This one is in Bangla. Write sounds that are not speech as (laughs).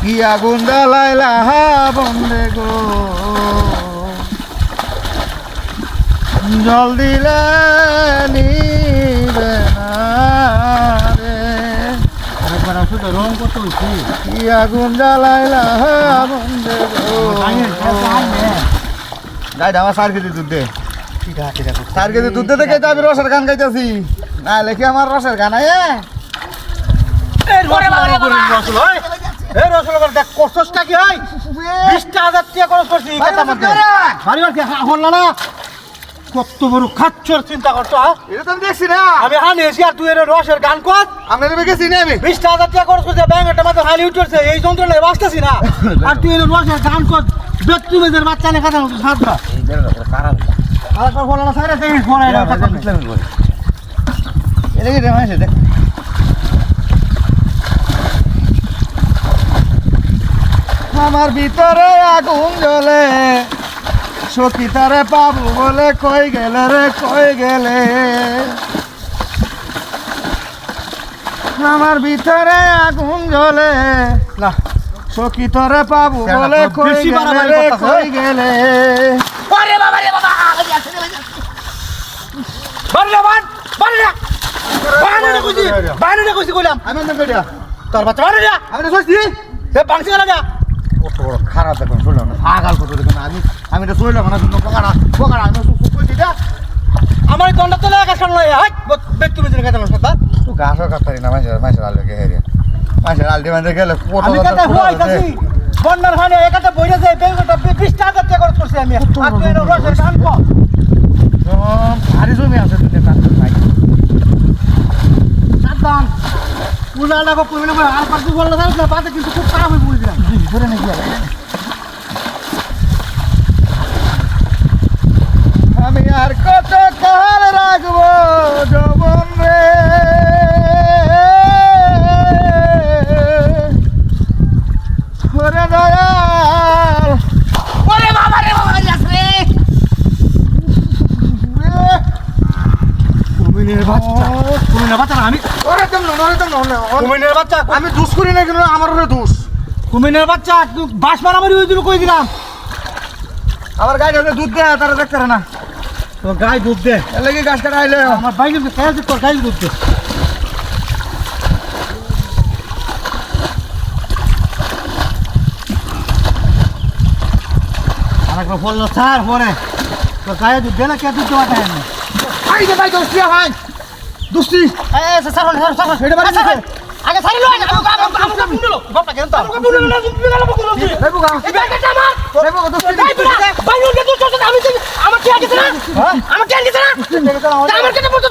কি আগুন জ্বালাইলা বন্ধে গো? জল দিলে নিবে না রে। আরেকবার আসো তো রং কত হয়েছে কি আগুন জ্বালাইলা বন্ধে গো? গাই কেজি দুধ দে। কেজি দুধ দে খাইতে আমি রসের গান গাইতেছি। না লেখি আমার রসের গান আয় এই রসগোল্লা দেখ কষ্টটা কি হয়? বিশটা হাজার টাকা খরচ করছি এই কথার মধ্যে বাড়ি বাড়ি হল না কত বড় খাচ্ছর চিন্তা করছ হ্যাঁ? এটা তো আমি দেখছি না। আমি হানি এসি আর তুই এর রসের গান কর। আপনার গেছি না আমি। বিশটা হাজার টাকা খরচ করছে ব্যাংক একটা মাত্র হালি উঠছে এই যন্ত্রণায় বাঁচতেছি না। (laughs) আর তুই এর রসের গান কর ব্যক্তি বাচ্চা লেখা দেন সাতটা আর তোর বলা সাইরে দেখি ফোন আইলো এটা কি রে দেখ। আমার ভিতরে আগুন জ্বলে। সখী তারে পাবো বলে কই গেলে রে কই গেলে? আমার ভিতরে আগুন জ্বলে। না সখী তরে পাবো কেন, বলে কই গেলে রে কই ওই? গেলে? বাড়ি রে বান বাড়ি রে। কইছি কইছি কইলাম। আমি না কইরা। তোর বাচ্চা বাড়ি রে। আমি তো সত্যি সে বাংসি গেল যা কত বড় খারাপ দেখুন শুনলাম না পাগাল কত দেখুন আমি আমি তো শুনলাম না শুনলাম পোকারা পোকারা আমি তো সুখ কইছি না আমার দন্ডা তোলে একা শুনলো হাই ব্যক্তি মেয়েদের কথা কথা তুই গাছও কাটতারি না মাসের মাসের আলু কে হেরিয়া মাসের আলটি মানে গেলে কত আমি কথা হই কাছি বন্যার হানে একাটা বইরে যায় বিশটা হাজার টাকা খরচ করছি আমি। আর তুই রসের গান কর ভারী জমি আছে তুই পুলা লাগো পুলা না আর পাঁচ দিন বললে না পাতে কিন্তু খুব খারাপ হয়ে পড়ে না ধরে নাকি আমি আর কত কাল রাখব যবন রে ওরে দয়াল ওরে বাবা রে বাবা যাস রে কুমিনের বাচ্চা কুমিনের বাচ্চা না, আমি ওরে তেমন না, ওরে তেমন না, ওরে- কুমিনের বাচ্চা আমি দুষ করি না কিন্তু আমার ওরে দোষ। কুমিনের বাচ্চা তুই বাস মারামারি হয়ে দিল কই দিলাম। আমার গাড়ি হলে দুধ দেয় তারা দেখতে পারে না। তো গায়ে দুধ দে এর লাগি গাছ কাটা আইলে আমার বাইকে খেয়াল তোর গায়ে দুধ দে আরেকবার বলল স্যার পরে। তোর গায়ে দুধ দে না কে দুধ দেওয়া দেয় দে ভাই রে ভাই ভাই দুষ্টি এ স্যার স্যার স্যার এটা বাড়ি স্যার থেকে আগে সারি লো আগে আমাকে আমাকে আমাকে বুঝলো বাপটা কেন তার আমাকে বুঝলো না তুমি গেল বকুলো রেবু গা এই ব্যাগটা আমার। রেবু গা দুষ্টি এই বিনা ভাই ওকে তো চলছে আমি তো- আমার কি আছে না? আমার কি আছে না? তা আমার কেটে পড়তো